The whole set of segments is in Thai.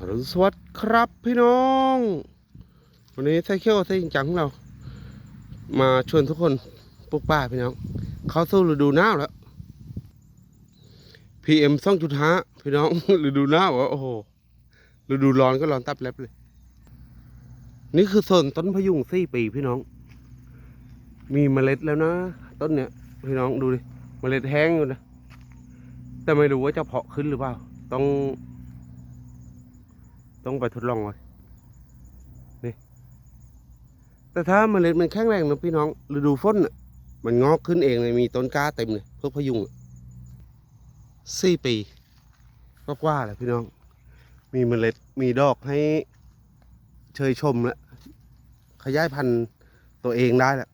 อรุณสวัสดิ์ครับพี่น้อง วันนี้ไซเคิลไซจริงจังของเรา มาชวนทุกคนปลูกป่าพี่น้อง เขาสู่ฤดูหนาวแล้ว PM สองจุดห้าพี่น้องฤดูหนาวอะโอ้โหฤดูร้อนก็ร้อนตับแลบเลย นี่คือส่วนต้นพะยุงสี่ปีพี่น้อง มีเมล็ดแล้วนะ ต้นเนี้ยพี่น้องดูดิเมล็ดแห้งอยู่นะแต่ไม่รู้ว่าจะเพาะขึ้นหรือเปล่า ต้อง ต้องไปทดลองไว้นี่ แต่ถ้าเมล็ดมันแข็งแรงนะพี่น้องฤดูฝนน่ะมันงอกขึ้นเองเลยมีต้นกล้าเต็มเลยพวกพยุงอะสี่ปี ก็กว่าแหละพี่น้อง มีเมล็ดมีดอกให้เชยชมแล้วขยายพันธุ์ตัวเองได้แล้ว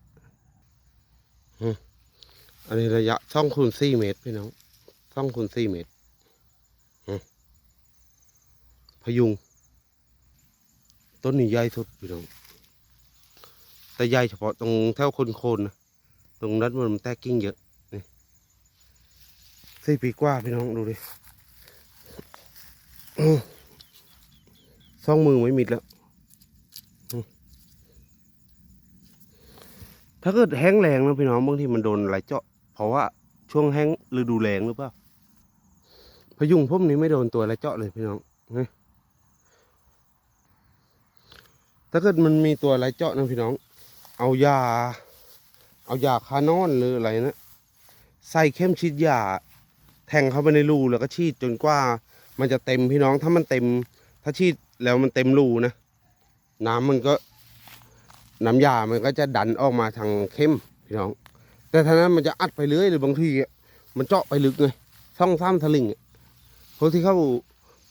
อันนี้ระยะช่องคูณสี่เมตรพี่น้องช่องคูณสี่เมตรพยุง ต้นนี้ใหญ่สุดพี่น้องแต่ใหญ่เฉพาะตรงแถวโคนๆนะตรงนั้นมันแตกกิ่งเยอะนี่สี่ปีกว่าพี่น้องดูดิอื้องมือไม่มิดแล้ว ถ้าเกิดแห้งแรงนะพี่น้องบางทีมันโดนไหลเจาะ เพราะว่าช่วงแห้งฤดูแรงหรือเปล่าพยุงพวกนี้ไม่โดนตัวไหลเจาะเลยพี่น้องนี่ ถ้าเกิดมันมีตัวอะไรเจาะนะพี่น้อง เอายา เอายาคานอนหรืออะไรนะ ใส่เข้มฉีดยาแทงเข้าไปในรูแล้วก็ฉีดจนกว่า มันจะเต็มพี่น้องถ้ามันเต็ม ถ้าฉีดแล้วมันเต็มรูนะ น้ำมันก็ น้ำยามันก็จะดันออกมาทางเข้มพี่น้อง แต่ถ้านั้นมันจะอัดไปเรื่อยหรือบางทีอะมันเจาะไปลึกไงช่องซ้ำทะลิงอะพวกที่เขา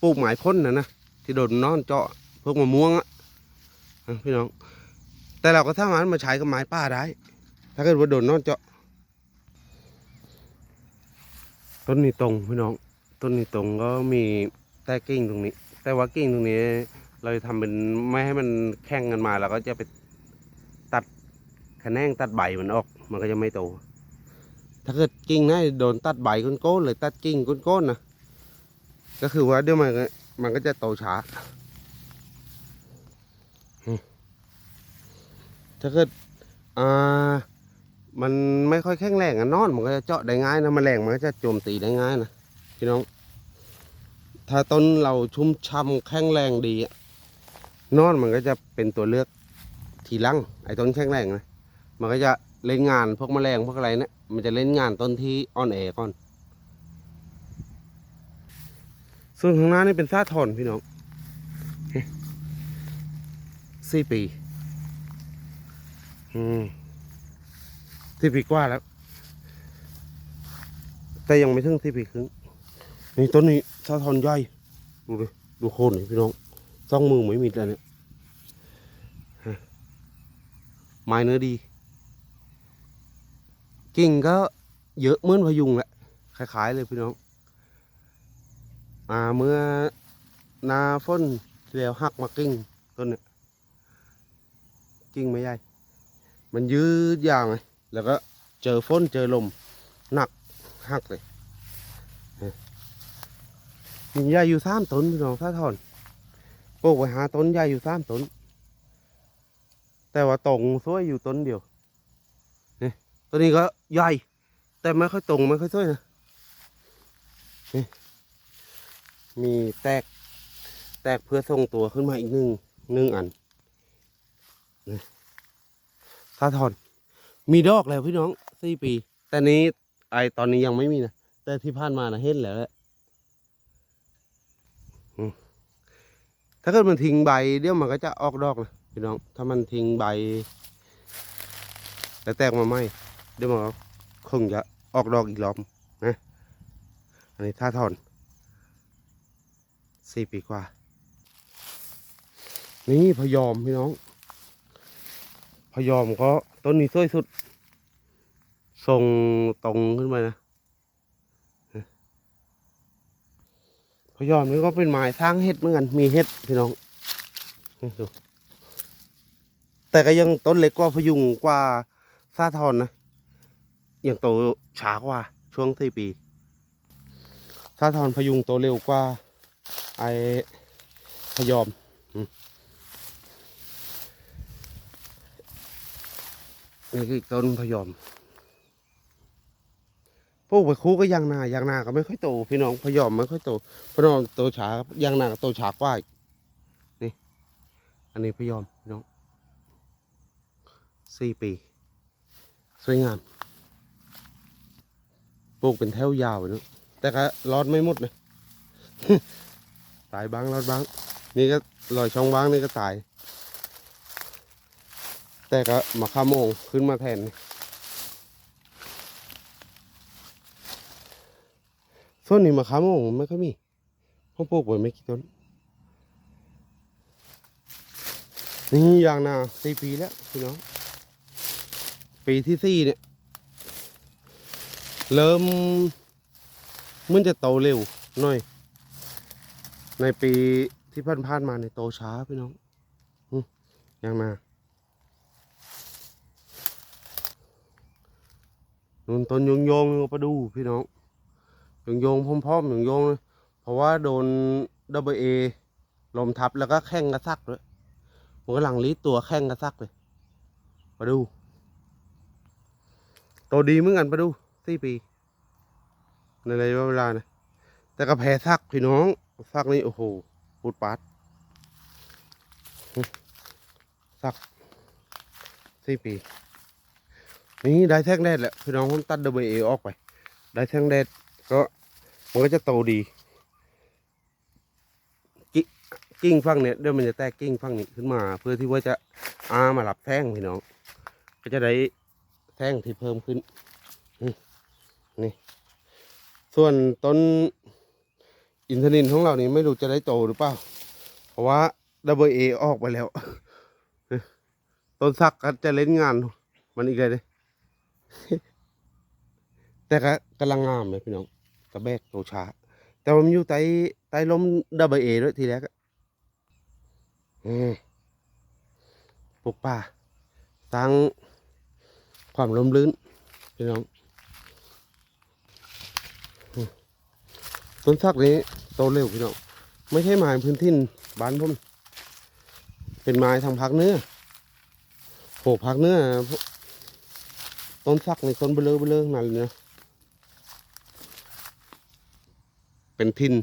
ปลูกหมายพ้นนะนะที่โดนนอนเจาะพวกมะม่วงอะ พี่น้อง แต่เราก็สามารถมาใช้กับไม้ป้าได้ ถ้าเกิดว่าโดนนอนเจาะ ต้นนี้ตรงพี่น้อง ต้นนี้ตรงก็มีแต่กิ่งตรงนี้ แต่ว่ากิ่งตรงนี้ เราจะทำเป็นไม่ให้มันแข่งกันมาเราก็จะไปตัดแขนงตัดใบมันออก มันก็จะไม่โต ถ้าเกิดกิ่งไหนโดนตัดใบก้นๆเลยตัดกิ่งก้นๆนะก็คือว่าเดี๋ยวมันก็มันก็จะโตช้า ถ้าเกิดอ่ามันไม่ค่อยแข็งแรงอะนอนมันก็จะเจาะได้ง่ายนะแมลงมันก็จะโจมตีได้ง่ายนะพี่น้อง ถ้าต้นเราชุ่มช่ำแข็งแรงดีอะนอนมันก็จะเป็นตัวเลือกทีลังไอ้ต้นแข็งแรงนะมันก็จะเล่นงานพวกแมลงพวกอะไรเนะี่ยมันจะเล่นงานต้นที่อ่อนแอก่อน ส่วนข้างหน้านี่เป็นซาทอนพี่น้องสี่ปี อืมที่ปีกว่าแล้ว แต่ยังไม่ถึงที่ปีครึ่งนี่ต้นนี้สะทอนใหญ่ดูดิดูโคนนี่พี่น้องสองมือไม่มีเลยเนี่ยไม้เนื้อดี กิ่งก็เยอะเหมือนพยุงแหละคล้ายๆเลยพี่น้องอ่าเมื่อนาฝนแล้วหักมากิ่งต้นเนี่ยกิ่งไม่ใหญ่ มันยืดยาวไงแล้วก็เจอฝนเจอลมหนักหักเลยมีใหญ่อยู่สามต้นพี่น้องถ้าถอนปลูกไว้หาต้นใหญ่อยู่สามต้นแต่ว่าตรงสวยอยู่ต้นเดียวนี่ต้นนี้ก็ใหญ่แต่ไม่ค่อยตรงไม่ค่อยสวยนะนี่มีแตกแตกเพื่อทรงตัวขึ้นมาอีกหนึ่งหนึ่งอันสาทอน มีดอกแล้วพี่น้องสี่ปี แต่นี้ไอตอนนี้ยังไม่มีนะ แต่ที่ผ่านมานะเห็นแล้วแหละถ้าเกิดมันทิ้งใบเดี๋ยวมันก็จะออกดอกนะพี่น้อง ถ้ามันทิ้งใบแล้วแตกมาไหมเดี๋ยวมันก็คงจะออกดอกอีกรอบนะ อันนี้ท่าทอนสี่ปีกว่า นี่พยอมพี่น้อง พยอมก็ต้นนี้สวยสุดทรงตรงขึ้นมานะพยอมนี่ก็เป็นไม้สร้างเห็ดเหมือนกันมีเห็ดพี่น้องดูแต่ก็ยังต้นเล็กกว่าพยุงกว่าซาทอนนะยังโตช้ากว่าช่วงสี่ปีซาทอนพยุงโตเร็วกว่าไอพยอม นี่คือต้นพยอมพวกไปคูก็ยางนายางนาก็ไม่ค่อยโต พี่น้องพยอมไม่ค่อยโตพยอมโตช้าครับยางนาก็โตช้ากว่าอีกนี่ อันนี้พยอมพี่น้องสี่ปี สวยงามปลูกเป็นแถวยาวเลยนะแต่ก็รอดไม่หมดนะตายบ้างรอดบ้าง นี่ก็ลอยช่องบ้างนี่ก็ตาย แต่ก็มาข้ามโมงขึ้นมาแทน ส่วนนี้มาข้ามโมงไม่ค่อยมีพ่อปลูกไว้ไม่กี่ต้นนี่ยางนาสี่ปีแล้วพี่น้องปีที่สี่เนี่ย เริ่มมันจะโตเร็วหน่อย ในปีที่ผ่านๆมาในโตช้าพี่น้องอืมยังนา นุ่นต้นยงโยงๆไปดูพี่น้องยงโยงพร้อมๆยงโยงเลยเพราะว่าโดนดับเบิลเอลมทับแล้วก็แข้งกระซักด้วยผมกำลังรีดตัวแข้งกระซักเลยมาดูโตดีเหมือนกันไปดูสี่ปีในระยะเวลานะแต่ก็แพ้ซักพี่น้องซักนี่โอ้โหปูดปัดซักสี่ปี นี่ได้แท่งแดดแหละพี่น้องผมตัดดับเบิลเอออกไป ได้แท่งแดดก็มันก็จะโตดีกิ้งฟังเนี่ยเดี๋ยวมันจะแตกกิ้งฟังนี้ขึ้นมา เพื่อที่ว่าจะอามารับแท่งพี่น้อง ก็จะได้แท่งที่เพิ่มขึ้นนี่ส่วนต้นอินทนินของเรานี่ไม่รู้จะได้โตหรือเปล่า เพราะว่าดับเบิลเอออกไปแล้ว ต้นสักก็จะเล่นงาน มันอีกเลยเด้ แต่ก็กำลังงามเลยพี่น้องตะแบกโตช้า แต่ว่ามันอยู่ใต้ใต้ล้มดับเบิลเอด้วยทีแรกอปลูกป่าสร้างความร่มรื่นพี่น้องต้นสักนี้โตเร็วพี่น้องไม่ใช่ไม้พื้นที่บ้านผมเป็นไม้ทางภาคเนื้อโหภาคเนื้อ ต้นสักในต้นเบลอเบลอนั่นเลยเนาะเป็นทิน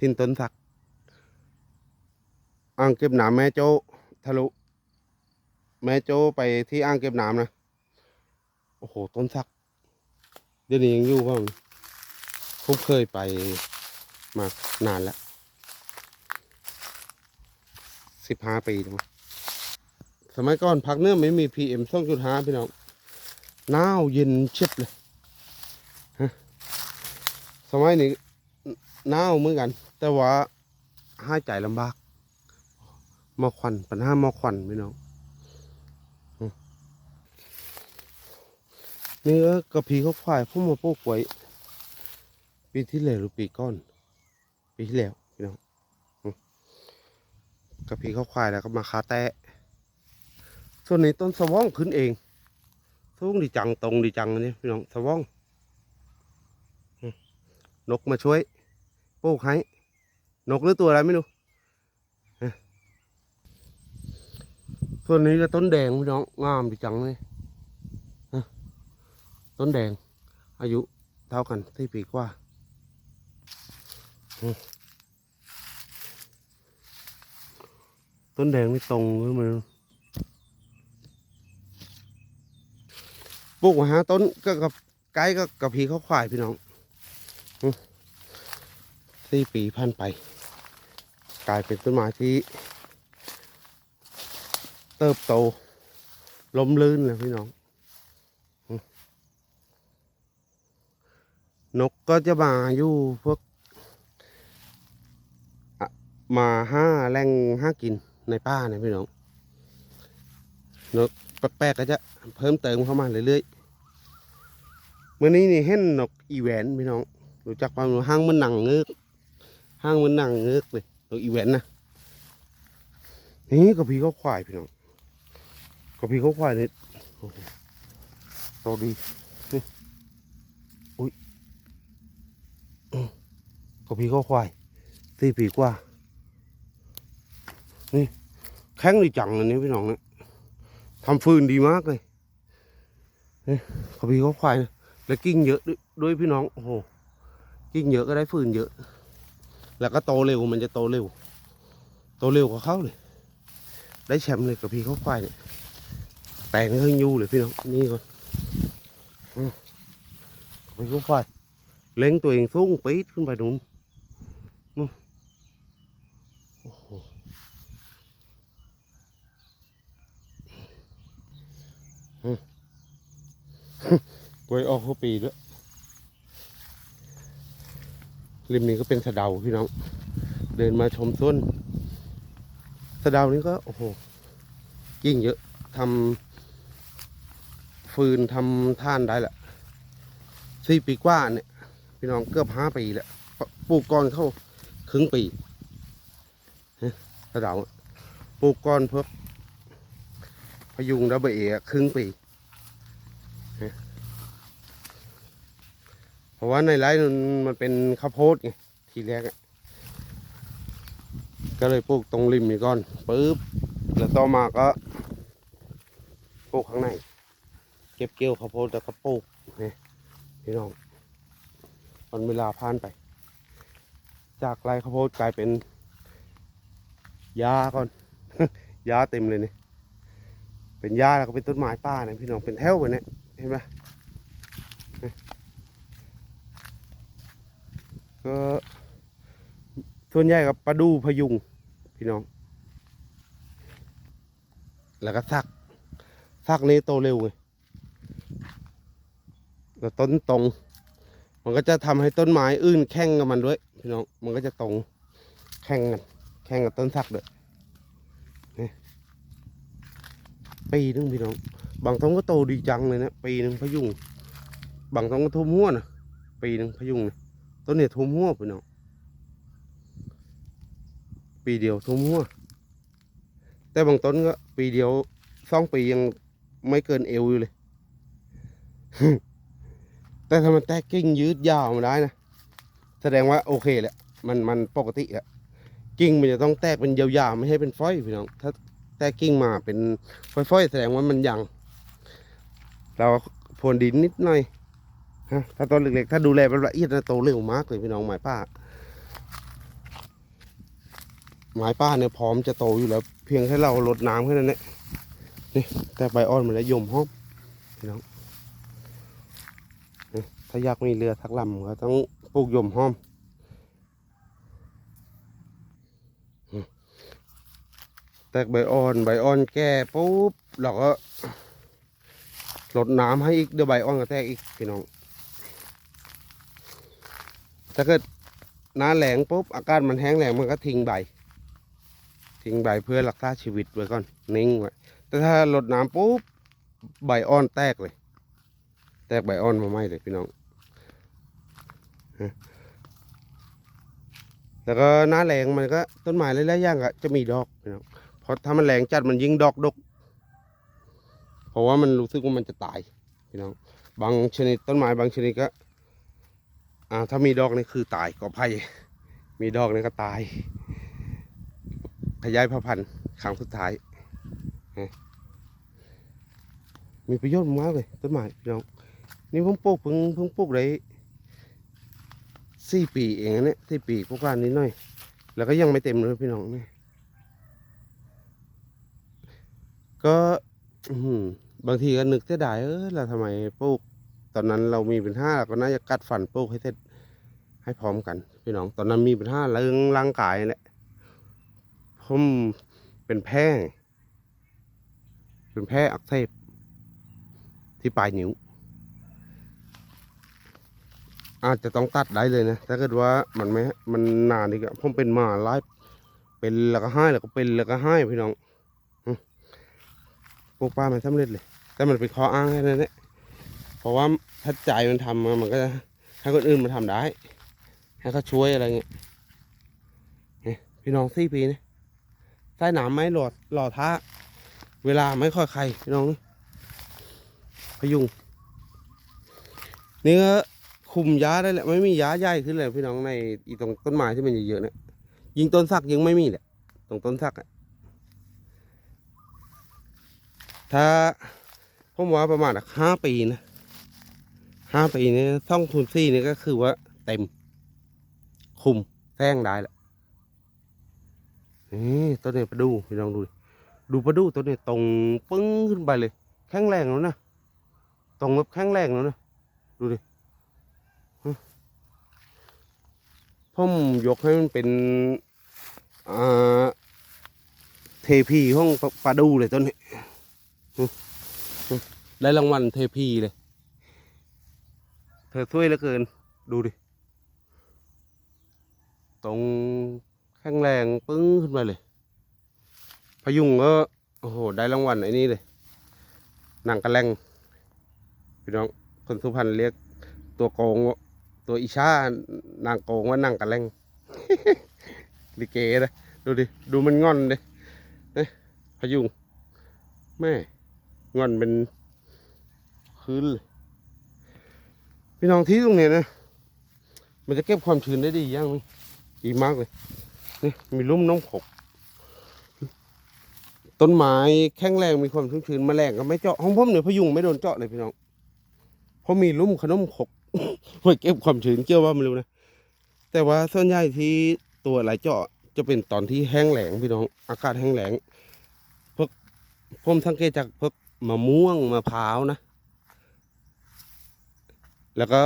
ทินต้นสักอ่างเก็บน้ำแม่โจ้ทะลุแม่โจ้ไปที่อ่างเก็บน้ำนะโอ้โหต้นสัก เดี๋ยวนี้ยังอยู่เปล่าผมเคยไปมานานแล้วสิบห้าปีแล้วมั้งสมัยก่อนพักเนื้อไม่มีพีเอ็มสองจุดห้าพี่น้อง หนาวเย็นเชียบเลยสมัยนี้หนาวเหมือนกัน แต่ว่าหายใจลำบากมอควันปัญหามอควันพี่น้องอืมนี่ก็กระพีเขาควายพุ่มมาปลูกไว้ปีที่แล้วหรือปีก้อน ปีที่แล้วพี่น้องกระพีเขาควายแล้วก็มาคาแตะส่วนนี้ต้นสว่องขึ้นเอง สูงดีจังตรงดีจังนนี้พี่น้องสว่องนกมาช่วยปลูกให้นกหรือตัวอะไรไม่รู้ส่วนนี้ก็ต้นแดงพี่น้องงามดีจังเลยต้นแดง อายุเท่ากันที่ปีกว่าต้นแดงนี่ตรงขึ้นมา ปลูกหาต้นก็กับไกด์ก็กับพีเขาควายพี่น้องสี่ปีพันไป กลายเป็นต้นไม้ที่ เติบโตล้มลื่นเลยพี่น้อง นกก็จะมาอยู่พวกมาห้าแรงห้ากินในป่าเนี่ยพี่น้องนก แปลกๆก็จะเพิ่มเติมเข้ามาเรื่อยๆเมื่อนี้นี่เห็นนกอีแหวนพี่น้องรู้จักป่ะห้างมันหนังเงือกห้างมันหนังเงือกเลยนกอีแหวนนะนี่กระพีเขาควายพี่น้องกระพีเขาควายนี่โตดีนี่อุ้ยกระพีเขาควายสี่ปีกว่านี่แข็งดีจังอันนี้พี่น้องเนี่ย ทำฟืนดีมากเลยเขาพี่เขาควายนะแล้วกิ้งเยอะด้วยพี่น้อง โอ้โห กิ้งเยอะก็ได้ฟืนเยอะ แล้วก็โตเร็วมันจะโตเร็ว โตเร็วกว่าเขาเลย ได้แชมป์เลยกับพี่เขาควายเนี่ยแปลงเครื่องยูเลยพี่น้อง นี่ก่อนพี่เขาควาย เล็งตัวเองสูงปี๊ดขึ้นไปนู้นนู่นโอ้โหอืม ไว้ออกหัวปีด้วยริมนี้ก็เป็นสะเดาพี่น้อง เดินมาชมต้นสะเดานี้ก็โอ้โหยิ่งเยอะทำฟืนทำท่านได้แหละสี่ปีกว่าเนี่ย พี่น้องเกือบห้าปีแล้วปลูกก่อนเข้าครึ่งปีสะเดาปลูกก่อนเพิ่พยุงดับเบิลเอะครึ่งปี เพราะว่าในไร่มันเป็นข้าวโพดไงทีแรกอะก็เลยปลูกตรงริมนี่ก่อนปุ๊บแล้วต่อมาก็ปลูกข้างใน เก็บเกี่ยวข้าวโพดแล้วก็ปลูกนี่พี่น้องวันเวลาผ่านไป จากไร่ข้าวโพดกลายเป็นหญ้าก่อนหญ้าเต็มเลยนี่เป็นหญ้าแล้วก็เป็นต้นไม้ป่าเนี่ยพี่น้องเป็นแถวไปเนี่ยเห็นไหม ก็ส่วนใหญ่กับปลาดูพยุงพี่น้อง แล้วก็ซักซักนี้โตเร็วไงแล้วต้นตรง มันก็จะทำให้ต้นไม้อื่นแข่งกับมันด้วย พี่น้อง มันก็จะตรงแข่งกันแข่งกับต้นซักด้วยนี่ปีหนึงพี่น้อง บางต้นก็โตดีจังเลยนะปีหนึ่งพยุง บางต้นก็ทุ่มหัวนะปีหนึ่งพยุงนะ ต้นเนี่ยทุ่มหัวพี่น้องปีเดียวทุ่มหัว แต่บางต้นก็ ปีเดียวสองปียังไม่เกินเอวอยู่เลย แต่ถ้ามันแตกกิ่งยืดยาวมาได้นะ แสดงว่าโอเคแหละ มันมันปกติแหละกิ่งมันจะต้องแตกเป็นยาวๆไม่ให้เป็นฝ้อยพี่น้อง ถ้าแตกกิ่งมาเป็นฝ้อยๆแสดงว่ามันยัง เราพรวนดินนิดหน่อย ถ้าต้นเล็กๆ ถ้าดูแลเป็นละเอียดนะโตเร็วมากเลยพี่น้องหมายป้าหมายป้าเนี่ยพร้อมจะโตอยู่แล้ว เพียงแค่เราลดน้ำแค่นั้นแหละนี่แต่ใบอ่อนมันแล้วยมห้อมพี่น้องถ้าอยากมีเรือทักลำก็ต้องปลูกยมห้อมอืมแตกใบอ่อนใบอ่อนแก่ปุ๊บเราก็ลดน้ำให้อีกเดี๋ยวใบอ่อนก็แตกอีกพี่น้อง ถ้าเกิดน้าแหลงปุ๊บอากาศมันแห้งแหลงมันก็ทิ้งใบ ทิ้งใบเพื่อรักษาชีวิตไว้ก่อน นิ่งไว้แต่ถ้าลดน้ำปุ๊บใบอ่อนแตกเลย แตกใบอ่อนมาไหมเลยพี่น้องแล้วก็หน้าแรงมันก็ต้นไม้หลายๆอย่างก็จะมีดอกพี่น้องเพราะถ้ามันแรงจัดมันยิ่งดอกดก เพราะว่ามันรู้สึกว่ามันจะตายพี่น้องบางชนิดต้นไม้บางชนิดก็ อ่าถ้ามีดอกนี่คือตายก็ไผ่มีดอกนี่ก็ตาย ขยายพันธุ์ครั้งสุดท้ายมีประโยชน์มากเลยต้นไม้พี่น้องนี่เพิ่งปลูกเพิ่งเพิ่งปลูกได้สี่ปีเองนะเนี่ยสี่ปีพวกร้านนี้หน่อย แล้วก็ยังไม่เต็มเลยพี่น้องเนี่ยก็บางทีก็นึกเสียดายเออเราทำไมปลูก ตอนนั้นเรามีเป็นห้าเราก็น่าจะกัดฟันปลูกให้เสร็จให้พร้อมกัน พี่น้อง ตอนนั้นมีเป็นห้าเรื่องร่างกายแหละผมเป็นแพ้เป็นแพ้อักเสบที่ปลายนิ้ว อาจจะต้องตัดได้เลยนะถ้าเกิดว่ามันไม่มันนานอีกอะผมเป็นมาหลายเป็นแล้วก็ให้แล้วก็เป็นแล้วก็ให้พี่น้องปลูกปลามันสำเร็จเลย แต่มันเป็นข้ออ้างแค่นั้นแหละ เพราะว่าถ้าใจมันทำมามันก็จะให้คนอื่นมาทำได้ ให้เขาช่วยอะไรเงี้ยพี่น้องสี่ปีนี่ใต้หนามไม้หลอดหล่อท้า เวลาไม่ค่อยใครพี่น้องพยุงนี่ก็คุมย้าได้แหละไม่มีย้าใหญ่ขึ้นเลยพี่น้องในอีตรงต้นไม้ที่มันเยอะๆเนี่ยยิงต้นสักยังไม่มีแหละตรงต้นสักอะถ้าผมว่าประมาณห้าปีนะ ห้าปีนี้ท่องทุนซี่นี่ก็คือว่าเต็ม คุมแท่งได้แล้วนี่ต้นนี้ประดูพี่ลองดู ดูประดูต้นนี้ตรงปึ้งขึ้นไปเลยแข็งแรงแล้วนะตรงแบบแข็งแรงแล้วนะดูดิผมยกให้มันเป็นเทพีห้องปลาดูเลยต้นนี้ได้รางวัลเทพีเลย เธอช่วยเหลือเกิน ดูดิ ตรงแข็งแรงปึ้งขึ้นมาเลย พยุงก็โอ้โห ได้รางวัลไอ้นี่เลย หนังกระแลงพี่น้อง คนสุพรรณเรียกตัวโกงตัวอิชานางโกงว่านังกระแลงลิเกนะดูดิ ดูมันงอนเลยเนี่ยพยุงแม่งอนเป็นคืนเลย พี่น้องที่ตรงเนี้ยนะ มันจะเก็บความชื้นได้ดีอย่างนี้ดีมากเลย นี่มีลุ่มน้ำขก ต้นไม้แข็งแรงมีความชุ่มชื้นแมลงก็ไม่เจาะของผมเนี่ยพยุงไม่โดนเจาะเลยพี่น้อง เพราะมีลุ่มขนมขกไว้เก็บความชื้นเกี่ยวว่าไม่รู้นะ แต่ว่าส่วนใหญ่ที่ตัวไหลเจาะจะเป็นตอนที่แห้งแหลงพี่น้อง อากาศแห้งแหลงพวกผมสังเกตจากพวกมะม่วงมะพร้าวนะ แล้วก็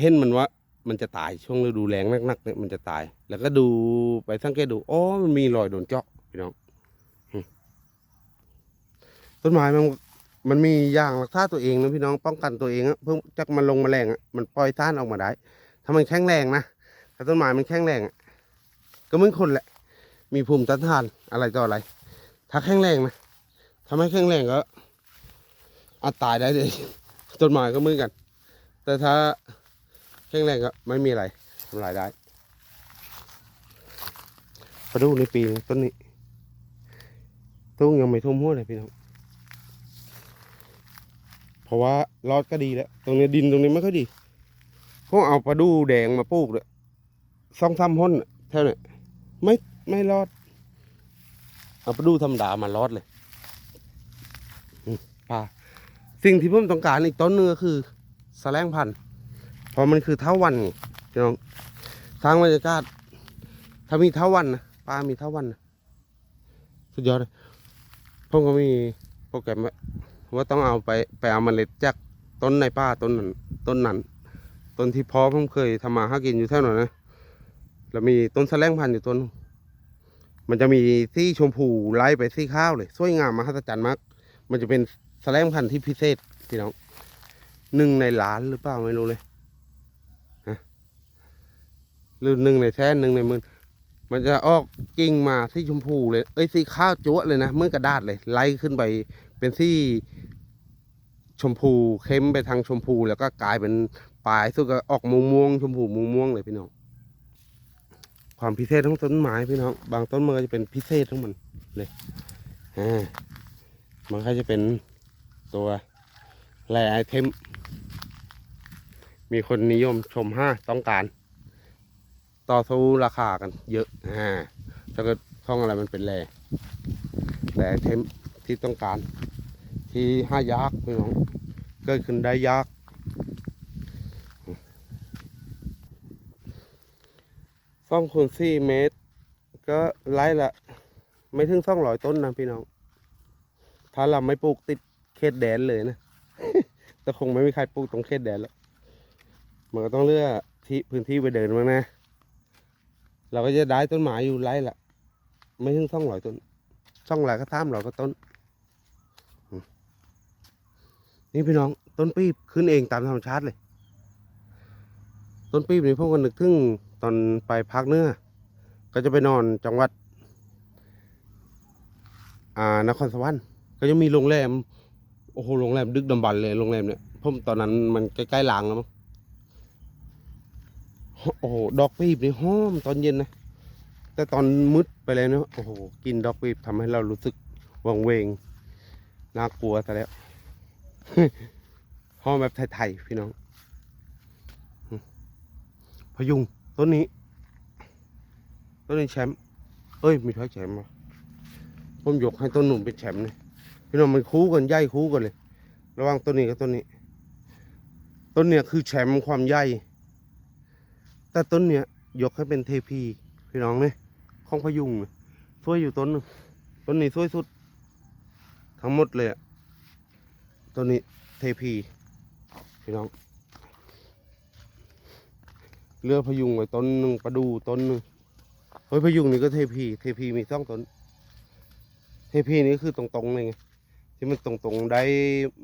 เห็นมันว่ามันจะตายช่วงฤดูแล้งนักๆเนี่ยมันจะตาย แล้วก็ดูไปสังเกตดูอ๋อมันมีรอยโดนเจาะพี่น้องต้นไม้มันมันมีอย่างรักษาตัวเองนะพี่น้องป้องกันตัวเองอะเพิ่งจากมันลงแมลงอะมันปล่อยต้านออกมาได้ ถ้ามันแข็งแรงนะถ้าต้นไม้มันแข็งแรงอะก็เหมือนคนแหละ มีภูมิต้านทานอะไรต่ออะไร ถ้าแข็งแรงนะถ้าไม่แข็งแรงก็อาจตายได้เลยต้นไม้ก็เหมือนกัน แต่ถ้าแข็งแรงก็ไม่มีอะไรทำลายได้มาดูในปีต้นนี้ต้นยังไม่ท่วมหัวเลยพี่น้องเพราะว่ารอดก็ดีแล้ว ตรงนี้ดินตรงนี้ไม่ค่อยดีพวกเอาปลาดูแดงมาปลูกเลยสองสามพ้นน่ะเท่านี้ไม่ไม่รอด เอาปลาดูธรรมดามารอดเลยปลาสิ่งที่ผมต้องการอีกต้นนึงก็คือ แสลงพันธุ์เพราะมันคือเท้าวันไงพี่น้องทางบรรยากาศถ้ามีเท้าวันนะปลามีเท้าวันนะสุดยอดเลยผมก็มีโปรแกรมว่าต้องเอาไปไปเอาเมล็ดจากต้นในป่าต้นนั้นต้นนั้นต้นที่พอผมเคยทำมาหากินอยู่แถวนั้นนะแล้วมีต้นแสลงพันธุ์อยู่ต้น มันจะมีที่ชมพูไล่ไปที่ข้าวเลย สวยงามมหัศจรรย์มาก มันจะเป็นแสลงพันธุ์ที่พิเศษพี่น้อง หนึ่งในล้านหรือเปล่าไม่รู้เลยฮะหรือหนึ่งในแสนหนึ่งในหมื่นมันจะออกกิ่งมาที่ชมพูเลย เอ้ยสีข้าวจั๊วเลยนะเมื่อกระดาษเลย ไล่ขึ้นไปเป็นที่ชมพูเข้มไปทางชมพูแล้วก็กลายเป็นปลายสุดก็ออกม่วงม่วงๆชมพูม่วงม่วงๆเลยพี่น้อง ความพิเศษของต้นไม้พี่น้อง บางต้นมันก็จะเป็นพิเศษทั้งมันเลยอ่ามันก็จะเป็นตัวแรไอเทม มีคนนิยมชมห้าต้องการ ต่อสู้ราคากันเยอะอ่าถ้าเกิดข้องอะไรมันเป็นแร่แร่เทมที่ต้องการ ที่ห้ายากพี่น้องเกิดขึ้นได้ยากซ่องคูณสี่เมตร ก็ไล่ละ ไม่ถึงซ่องร้อยต้นนะพี่น้อง ถ้าเราไม่ปลูกติดเขตแดนเลยนะ แต่คงไม่มีใครปลูกตรงเขตแดนแล้ว มันก็ต้องเลือกที่พื้นที่ไปเดินบ้างนะ เราก็จะได้ต้นไม้อยู่ไล่ละ ไม่ถึงซ่องร้อยต้นซ่องหลายก็ตามเราก็ต้น นี่พี่น้องต้นปีบขึ้นเองตามธรรมชาติเลย ต้นปีบนี่พวกกันนึกถึงตอนไปพักเนื้อ ก็จะไปนอนจังหวัด อ่านครสวรรค์ก็จะมีโรงแรม โอ้โห โรงแรมดึกดำบรรเลย โรงแรมเนี่ยผมตอนนั้นมันใกล้ๆลางแล้วมั้ง โอ้โหดอกปีบนี่หอมตอนเย็นนะ แต่ตอนมืดไปเลยเนาะโอ้โหกินดอกปีบทำให้เรารู้สึกวังเวงน่ากลัวซะแล้วห้องแบบไทยๆพี่น้องพยุงต้นนี้ต้นนี้แชมป์เอ้ยมีท้อยแชมป์วะผมยกให้ต้นหนุ่มเป็นแชมป์เลยพี่น้องมันคู่กันใหญ่คู่กันเลย ระหว่างต้นนี้กับต้นนี้ ต้นเนี้ยคือแชมป์ความใหญ่ แต่ต้นเนี้ยยกให้เป็นเทพีพี่น้องเนี่ยของพยุงช่วยอยู่ต้นต้นนี้ช่วยสุด ทั้งหมดเลยอะต้นนี้เทพีพี่น้องเรือพยุงไว้ต้นหนึ่งประดูต้นหนึ่งเฮ้ยพยุงนี่ก็เทพี เทพีมีสองต้น เทพีนี่คือตรงๆเลยไงที่มันตรงๆได้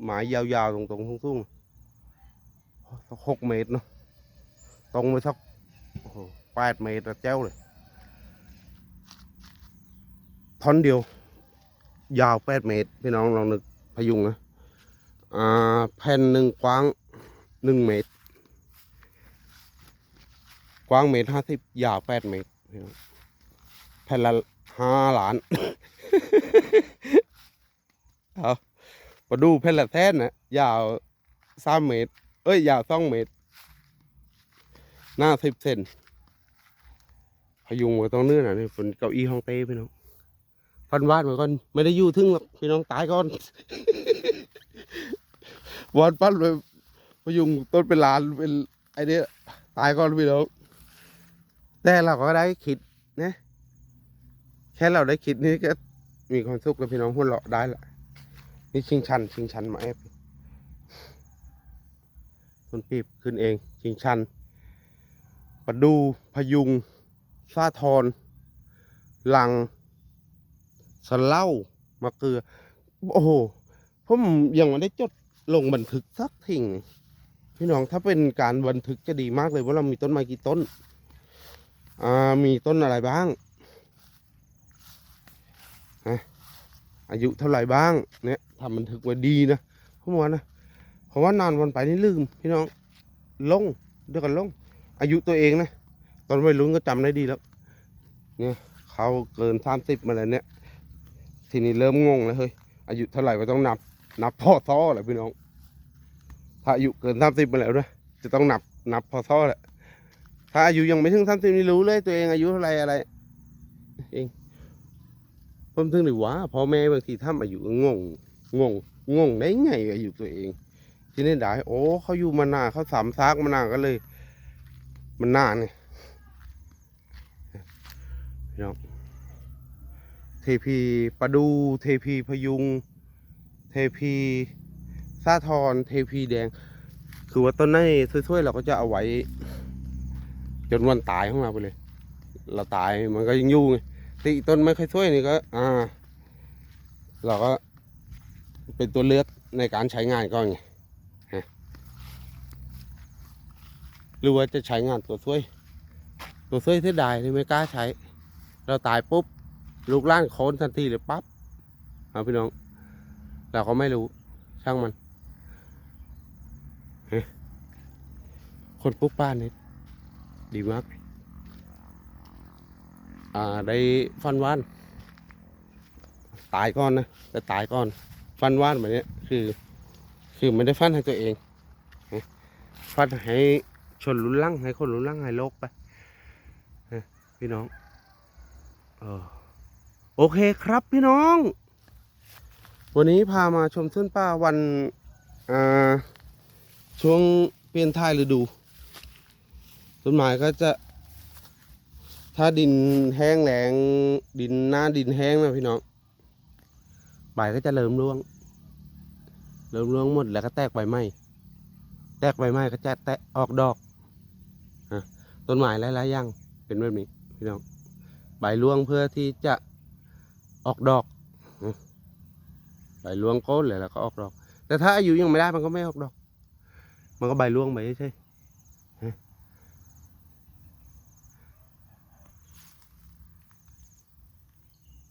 หมายยาวๆตรงๆทุ่งๆหกเมตรเนาะตรงไปสัก แปดเมตรอะเจ้าเลยท่อนเดียว ยาวแปดเมตร พี่น้องลองนึกพยุงนะอ่าแผ่นหนึ่งกว้างหนึ่งเมตร กว้างเมตรห้าสิบยาวแปดเมตรพี่น้องแผ่นละห้าล้านเอามาดูแผ่นละแท่นนะยาวสามเมตร เอ้ย ยาวสองเมตร หน้าสิบเซน พยุงไว้ตรงเนื้อน่ะนี่ฝนเก้าอี้ห้องเต้พี่น้องพันวาดไว้ก่อนไม่ได้ยู่ถึงหรอกพี่น้องตายก่อนวาดปั้นไปพยุงต้นเป็นล้านเป็นไอเนี้ยตายก่อนพี่น้องแต่เราก็ได้คิดนะแค่เราได้คิดนี่ก็มีความสุขกับพี่น้องหัวเราะได้ละนี่ชิงชัน ชิงชันมาแอบต้นปีบขึ้นเอง ชิงชันประดูพยุง ซาทรลังสเล่ามะเกลือ โอ้โหผมยังไม่ได้จดลงบันทึกสักทิ้งพี่น้องถ้าเป็นการบันทึกจะดีมากเลยว่าเรามีต้นไม้กี่ต้น อ่ามีต้นอะไรบ้างอายุเท่าไหร่บ้างเนี่ยทำบันทึกไว้ดีนะผมว่านะเพราะว่านานวันไปนี่ลืม พี่น้องลงเดี๋ยวกันลง อายุตัวเองนะ ตอนวัยรุ่นก็จำได้ดีแล้วเนี่ยเขาเกินสามสิบมาแล้วเนี่ย ทีนี้เริ่มงงแล้วเฮ้ยอายุเท่าไหร่ก็ต้องนับ นับพอซ้อแหละพี่น้อง ถ้าอายุเกินสามสิบมาแล้วนะจะต้องนับนับพอซ้อแหละถ้าอายุยังไม่ถึงสามสิบนี่รู้เลย ตัวเองอายุเท่าไหร่อะไร เองผมถึงได้ว่าพ่อแม่บางทีทำอายุงงงงงงได้ไงอายุตัวเอง ทีนี่ได้โอ้เขาอยู่มานานเขาสามซากมานานก็เลย มันนานไง พี่น้องเทพีประดู เทพีพยุง เทพีซาทรเทพีแดง คือว่าต้นนี้ช่วยๆเราก็จะเอาไว้ จนวันตายของเราไปเลย เราตายมันก็ยังอยู่ไงที่ต้นไม่ค่อยช่วยนี่ก็ อ่า เราก็เป็นตัวเลือกในการใช้งานก็ไงหรือว่าจะใช้งานตัวช่วย ตัวช่วยเสียดายที่ไม่กล้าใช้ เราตายปุ๊บลูกล้านโคนทันทีเลยปั๊บเอาพี่น้อง เราก็ไม่รู้ช่างมันคนปุ๊บป้านนี่ดีมาก อ่าได้ฟันว่าน ตายก่อนนะแต่ตายก่อน ฟันว่านแบบนี้คือ คือไม่ได้ฟันให้ตัวเองฟันให้ชนรุนลั่งให้คนรุนลั่งให้โลกไปพี่น้อง โอเคครับพี่น้อง วันนี้พามาชมต้นป่าวันช่วงเปลี่ยนท้ายฤดูต้นไม้ก็จะ ถ้าดินแห้งแหลงดินหน้าดินแห้งนะพี่น้องใบก็จะเริ่มร่วง เริ่มร่วงหมดแล้วก็แตกใบไม้แตกใบไม้ก็จะแตกออกดอกอต้นไม้หลายๆอย่างเป็นแบบนี้พี่น้อง ใบร่วงเพื่อที่จะออกดอกใบร่วงก้นเลยแล้วก็ออกดอก แต่ถ้าอายุยังไม่ได้มันก็ไม่ออกดอก มันก็ใบร่วงไปใช่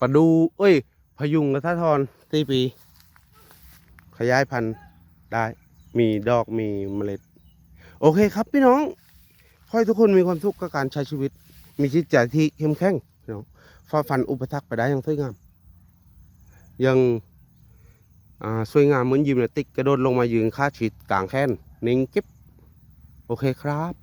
ปดู เอ้ย พยุงกระทะทอนสี่ปี ขยายพันธุ์ได้ มีดอกมีเมล็ด โอเคครับพี่น้องขอให้ทุกคนมีความสุขกับการใช้ชีวิต มีจิตใจที่เข้มแข็ง ฝ่าฟันอุปสรรคไปได้อย่างสวยงามยังสวยงามเหมือนยิมนาติกกระโดดลงมายืนค่าฉีดกลางแค้นนิ่งกิ๊บโอเคครับ